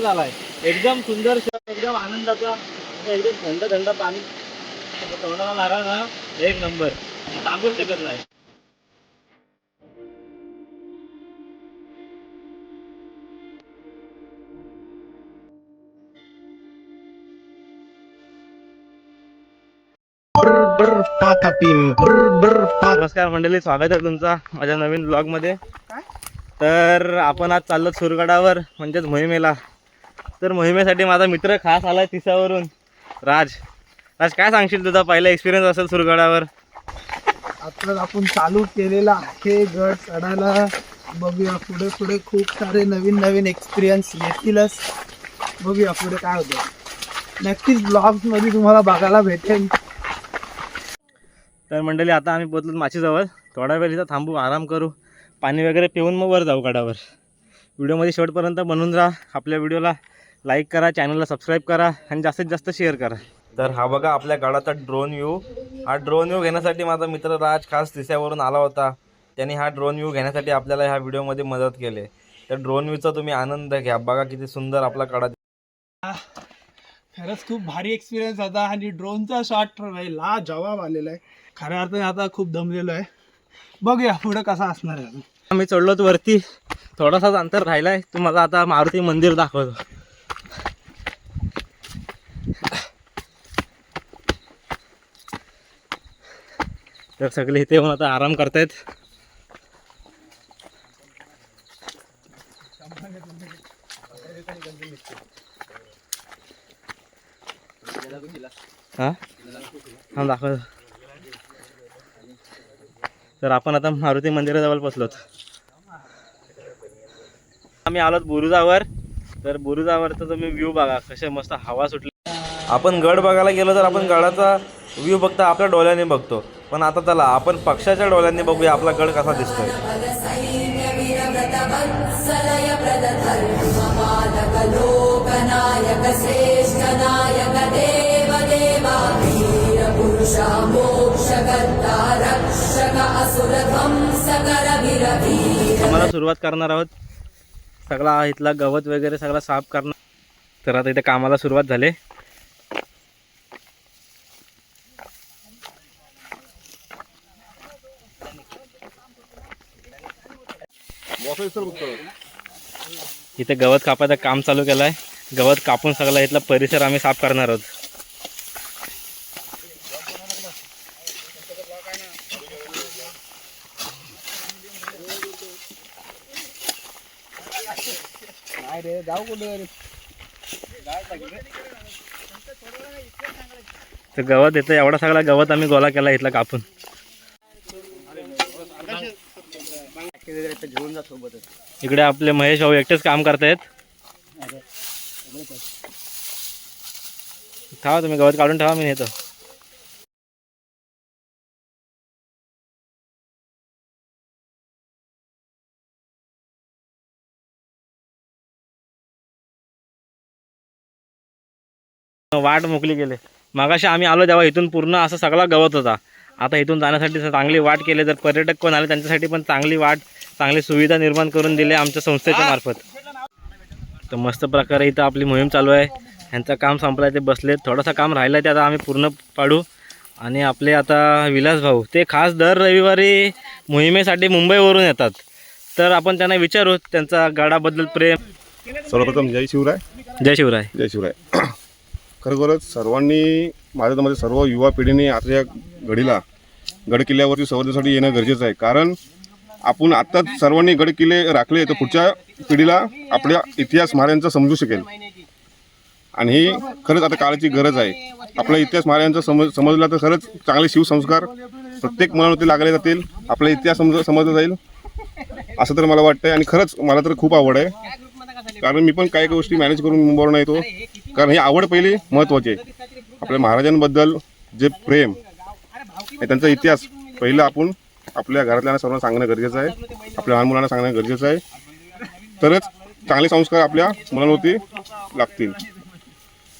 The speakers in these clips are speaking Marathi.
झालाय. एकदम सुंदर एकदम आनंदाचा एकदम थंड थंड पाणी. तोंडाला ना एक नंबर. सांगूच शकत नाही. नमस्कार मंडळी स्वागत आहे तुमचा माझ्या नवीन ब्लॉगमध्ये. तर आपण आज चाललो सुरगडावर म्हणजेच मोहिमेला. तर मोहिमेसाठी माझा मित्र खास आलाय तिसावरून राज राज काय सांगशील तुझा? पहिला एक्सपिरियन्स असेल सुरगडावर. आता आपण चालू केलेला आहे गड चढायला. बघूया पुढे पुढे खूप सारे नवीन नवीन एक्सपिरियन्स येतीलच. बघूया पुढे काय होतं. नक्कीच ब्लॉग्समध्ये तुम्हाला बघायला भेटेल. तर मंडळी आता आम्ही पोहोचलो माचीजवळ. थोडा वेळ इथं थांबू आराम करू. पाणी वगैरे पिऊन मग वर जाऊ गडावर. व्हिडिओमध्ये शेवटपर्यंत बनवून राहा. आपल्या व्हिडिओला लाईक करा चॅनलला सबस्क्राईब करा आणि जास्तीत जास्त शेअर करा. तर हा बघा आपल्या गडाचा ड्रोन व्ह्यू हा ड्रोन व्ह्यू घेण्यासाठी माझा मित्र राज खास तिस्यावरून आला होता. त्यांनी हा ड्रोन व्ह्यू घेण्यासाठी आपल्याला ह्या व्हिडिओमध्ये मदत केली. त्या ड्रोन व्ह्यूचा तुम्ही आनंद घ्या. बघा किती सुंदर आपला कडा खरंच खूप भारी एक्सपिरियन्स होता आणि ड्रोनचा शॉट ला जवाब आलेला आहे. खऱ्या अर्थाने आता खूप दमलेलो आहे. बघूया पुढे कसा असणार आहे. आम्ही चढलोत वरती. थोडासाच अंतर राहिलाय. तुम्हाला आता मारुती मंदिर दाखवतो. तर सगळे इथे येऊन आता आराम करतायत हां? हा दाखव तर आपण आता मारुती मंदिराजवळ पोचलोत आम्ही आलोत बुरुजावर। तर बुरुजावरचा तुम्ही व्ह्यू बघा कसे मस्त हवा सुटली. आपण गड बघायला गेलो तर आपण गडाचा व्ह्यू फक्त आपल्या डोळ्याने बघतो. पण आता चला आपण पक्षाच्या डोळ्यांनी बघूया आपला गड कसा दिसतोय. आम्हाला सुरुवात करणार आहोत. सगळा इथला गवत वगैरे सगळा साफ करणार. तर आता इथे कामाला सुरुवात झाली. इथे गवत कापायचं काम चालू केलं आहे गवत कापून सगळा इथला परिसर आम्ही साफ करणार आहोत. तर गवत येतं एवढा सगळा गवत आम्ही गोळा केला इथला कापून. इकडे आपले महेश भाऊ एकटेच काम करतायत. ठेवा तुम्ही गवत काढून ठेवा मी नेतो. वाट मोकली गेले मागाशी आम्ही आलो तेव्हा इथून पूर्ण असा सगळा गवत होता. आता इथून जाण्यासाठी चांगली वाट केली जर पर्यटक कोण आले त्यांच्यासाठी पण चांगली वाट चांगली सुविधा निर्माण करून दिली आमच्या संस्थेच्या मार्फत. तर मस्त प्रकारे इथं आपली मोहीम चालू आहे. ह्यांचं काम संपलं ते बसलेत. थोडंसं काम राहिलं आहे ते आता आम्ही पूर्ण पाडू. आणि आपले आता विलास भाऊ ते खास दर रविवारी मोहिमेसाठी मुंबईवरून येतात. तर आपण त्यांना विचारू त्यांचा गडाबद्दल प्रेम. सर्वप्रथम जय शिवराय. जय शिवराय. जय शिवराय. खरोखरच सर्वांनी माझ्या मते सर्व युवा पिढीने आजच्या घडीला गड किल्ल्यावरती संवर्धनासाठी येणं गरजेचं आहे. कारण आपण आत्ता सर्वांनी गड किल्ले राखले तर पुढच्या पिढीला आपल्या इतिहास महाराजांचा समजू शकेल. आणि ही खरंच आता काळाची गरज आहे. आपला इतिहास महाराजांचा समज समजला तर खरंच चांगले शिवसंस्कार प्रत्येक मनावरती लागले जातील. आपला इतिहास समज समजला जाईल. असं तर मला वाटतंय आणि खरंच मला तर खूप आवड आहे. कारण मी पण काही गोष्टी मॅनेज करून मुंबईवरून येतो. कारण ही आवड पहिली महत्त्वाची आहे. आपल्या महाराजांबद्दल जे प्रेम त्यांचा इतिहास पहिलं आपण आपल्या घरातल्यांना सर्वांना सांगणं गरजेचं आहे. आपल्या लहान मुलांना सांगणं गरजेचं आहे. तरच चांगले संस्कार आपल्या मुलांवरती लागतील.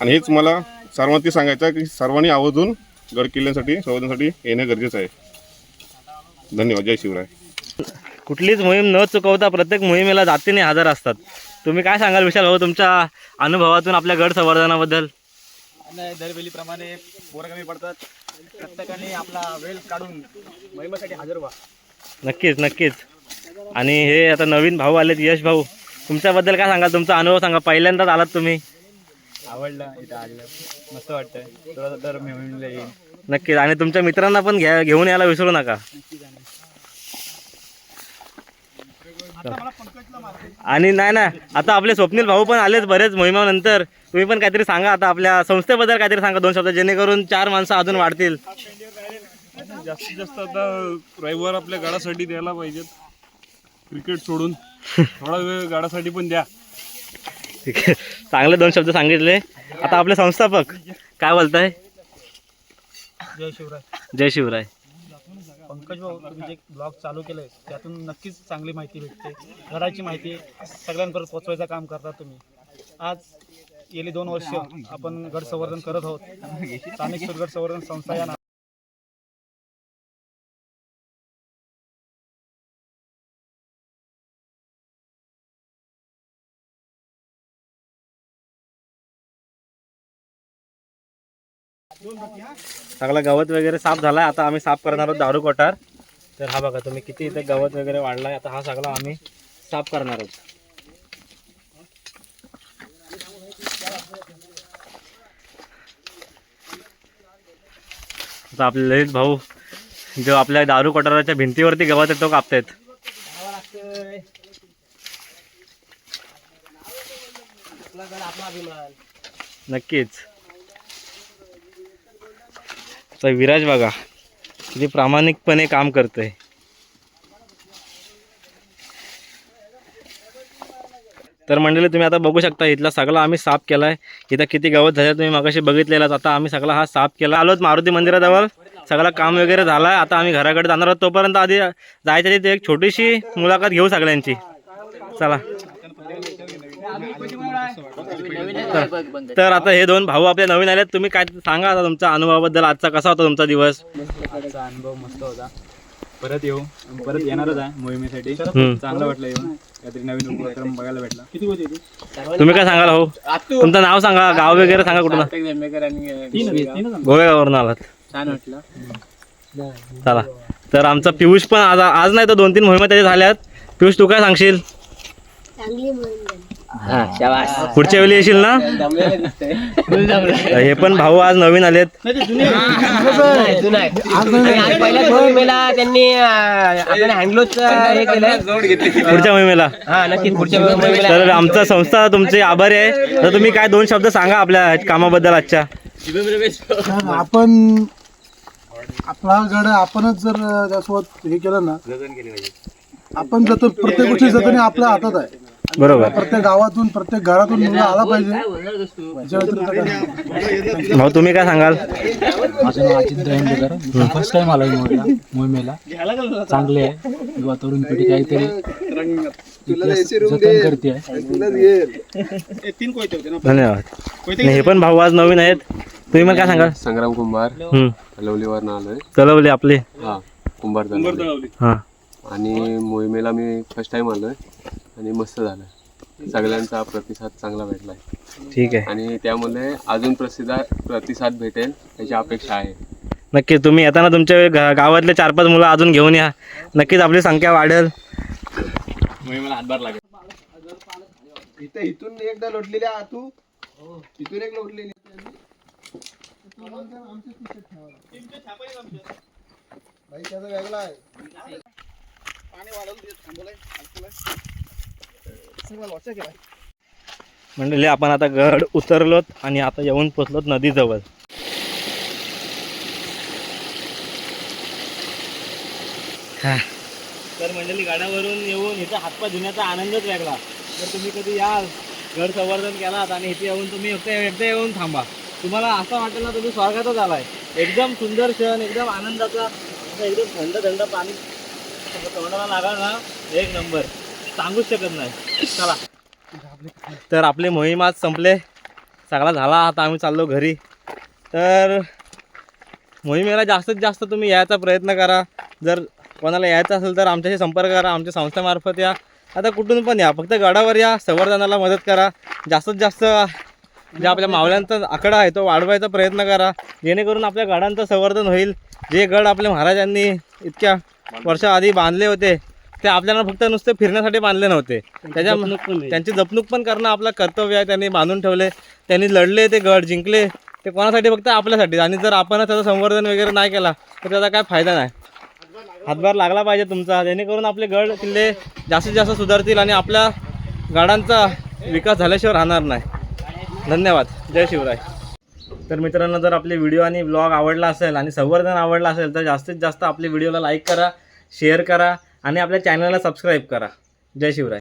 आणि हेच मला सर्वांनी सांगायचं आहे की सर्वांनी आवर्जून गड किल्ल्यांसाठी संवर्धनासाठी येणं गरजेचं आहे. धन्यवाद. जय शिवराय. कुठलीच मोहीम न चुकवता प्रत्येक मोहिमेला जातीने हजर असतात. तुम्ही काय सांगाल विशाल भाऊ तुमच्या अनुभवातून आपल्या गड संवर्धनाबद्दल? नाही दरवेळीप्रमाणे पोरं कमी पडतात. प्रत्येकाने आपला वेळ काढून महिमेसाठी हजर व्हा. नक्कीच नक्कीच. आणि हे आता नवीन भाऊ आलेत यश भाऊ. तुमच्याबद्दल काय सांगाल? तुमचा अनुभव सांगा. पहिल्यांदाच आलात तुम्ही. आवडलं इथं आलं मस्त वाटतंय. तुला दर मिळून येईल नक्कीच. आणि तुमच्या मित्रांना पण घ्या घेऊन यायला विसरू नका. आणि नाही ना आता आपले स्वप्नील भाऊ पण आलेच बरेच मोहिमानंतर. तुम्ही पण काहीतरी सांगा आता आपल्या संस्थेबद्दल काहीतरी सांगा दोन शब्द जेणेकरून चार माणसं अजून वाढतील. जास्तीत जास्त आता रविवार आपल्या गाडासाठी द्यायला पाहिजेत. क्रिकेट सोडून थोडा वेळ गाडासाठी पण द्या. ठीक आहे चांगले दोन शब्द सांगितले. आता आपले संस्थापक काय बोलताय? जय शिवराय. जय शिवराय. पंकज भाऊ तुम्ही जे ब्लॉग चालू केलंय त्यातून नक्कीच चांगली माहिती भेटते. घराची माहिती सगळ्यांपर्यंत पोहोचवायचं काम करता तुम्ही. आज गेली दोन वर्ष आपण गड संवर्धन करत आहोत. स्थानिक सुरगड संवर्धन संस्था या ना सगळा गवत वगैरे साफ झालाय आता आम्ही साफ करणार आहोत दारू कोठार. तर हा बघा तुम्ही किती इथे गवत वगैरे वाढलाय. आता हा सगळा आम्ही साफ करणार आहोत. आता आपले ललित भाऊ जो आपल्या दारू कोठाराच्या भिंतीवरती गवत आहे तो कापतायत. नक्कीच. तर विराज बघा किती प्रामाणिकपणे काम करतोय. तर मंडळी तुम्ही आता बघू शकता इथला सगळा आम्ही साफ केलाय. इथं किती गवत झालं तुम्ही मगाशी बघितलेलाच आता आम्ही सगळा हा साफ केला. आलोत मारुती मंदिराजवळ. सगळं काम वगैरे झालं. आता आम्ही घराकडे जाणार आहोत. तोपर्यंत आधी जायच्या तिथे एक छोटीशी मुलाखत घेऊ सगळ्यांची. चला. तर- तर आता हे दोन भाऊ आपले नवीन आलेत. तुम्ही काय सांगा आता तुमच्या अनुभवाबद्दल? आजचा कसा होता तुमचा दिवस? आजचा अनुभव मस्त होता. परत येऊ. परत येणारच आहे मोहिमेसाठी. चांगलं वाटलं येऊन. काहीतरी नवीन उपक्रम बघायला भेटला. किती होते तुम्ही काय सांगाल भाऊ तुमचं नाव सांगा. गाव वगैरे सांगा कुठलं? गोव्यावरून आलात. छान वाटलं. चला. तर आमचा पियुष पण आज आज नाही तर दोन तीन मोहिमा त्याच्या झाल्यात. पियुष तू काय सांगशील? पुढच्या वेळी येशील ना? हे पण भाऊ आज नवीन आलेत. पहिल्या मोहिमेला त्यांनी आपण हँडलोच हे केलं. पुढच्या मोहिमेला. हा नक्कीच पुढच्या मोहिमेला. तर आमचा संस्था तुमचे आभारी आहे. तर तुम्ही काय दोन शब्द सांगा आपल्या कामाबद्दल आजच्या. आपण आपला गड आपणच जर त्यासोबत हे केलं ना आपण जतन प्रत्येक गोष्टी जतन हे आपल्या हातात आहे. बरोबर. प्रत्येक गावातून प्रत्येक घरातून मुलगा आला पाहिजे. याच्या व्यतिरिक्त. भाऊ तुम्ही काय सांगाल? माझं नाव अजित दहिंदेकर फर्स्ट टाइम आलो मोहिमेला मोहिमेला. चांगले आहे. युवा तरुण पिढी काहीतरी इतिहास जतन करते धन्यवाद. हे पण भाऊ आज नवीन आहेत. तुम्ही मग काय सांगाल? संग्राम कुंभार हम्म. हलवलीवरनं आलोय. चलवले आपले. हा कुंभार तलावली. हां. आणि मोहिमेला मी फर्स्ट टाइम आलोय. आणि मस्त झालं. सगळ्यांचा प्रतिसाद चांगला भेटलाय. ठीक आहे. आणि त्यामध्ये अजून प्रसिद्ध प्रतिसाद भेटेल याची अपेक्षा आहे. नक्की तुम्ही येताना तुमच्या गा- गावातले चार पाच मुलं अजून घेऊन या. नक्कीच आपली संख्या वाढेल. इथं इथून एकदा लोटलेली आहे तू? इथून एक लोटलेली भाई त्याचा वेगळा आहे. मंडळी आपण आता गड उतरलोत आणि आता येऊन पोचलोत नदीजवळ. तर मंडळी गाड्यावरून येऊन इथं हातपाय धुण्याचा आनंदच वेगळा. तर तुम्ही कधी याल गड संवर्धन केलात आणि इथे येऊन तुम्ही एकदा एकदा येऊन थांबा. तुम्हाला असं वाटेल ना तुम्ही स्वर्गातच आलाय. एकदम सुंदर क्षण एकदम आनंदाचा एकदम थंड थंड पाणी. तोंडाला लागा ना एक नंबर. सांगूच शकत नाही. चला. तर आपले मोहीम आज संपले. सगळा झाला आता आम्ही चाललो घरी. तर मोहिमेला जास्तीत जास्त तुम्ही यायचा प्रयत्न करा. जर कोणाला यायचं असेल तर आमच्याशी संपर्क करा आमच्या संस्थेमार्फत या. आता कुठून पण या. फक्त गडावर या. संवर्धनाला मदत करा. जास्तीत जास्त जे आपल्या मावळ्यांचा आकडा आहे तो वाढवायचा प्रयत्न करा. जेणेकरून आपल्या गडांचं संवर्धन होईल. जे गड आपल्या महाराजांनी इतक्या वर्षाआधी बांधले होते. ते आपल्याला फक्त नुसते फिरण्यासाठी बांधले नव्हते. त्याच्या त्यांची जपणूक पण करणं आपलं कर्तव्य आहे. त्यांनी बांधून ठेवले. त्यांनी लढले ते गड जिंकले. ते कोणासाठी? फक्त आपल्यासाठी. आणि जर आपण त्याचं संवर्धन वगैरे नाही केला तर त्याचा काय फायदा नाही. हातभार लागला पाहिजे तुमचा. जेणेकरून आपले गड किल्ले जास्तीत जास्त सुधारतील आणि आपल्या गडांचा विकास झाल्याशिवाय राहणार नाही. धन्यवाद. जय शिवराय. तर मित्रांनो जर आपले व्हिडिओ आणि ब्लॉग आवडला असेल आणि संवर्धन आवडला असेल तर जास्तीत जास्त आपल्या व्हिडिओला लाईक करा शेअर करा आणि आपल्या चॅनलला सबस्क्राईब करा. जय शिवराय.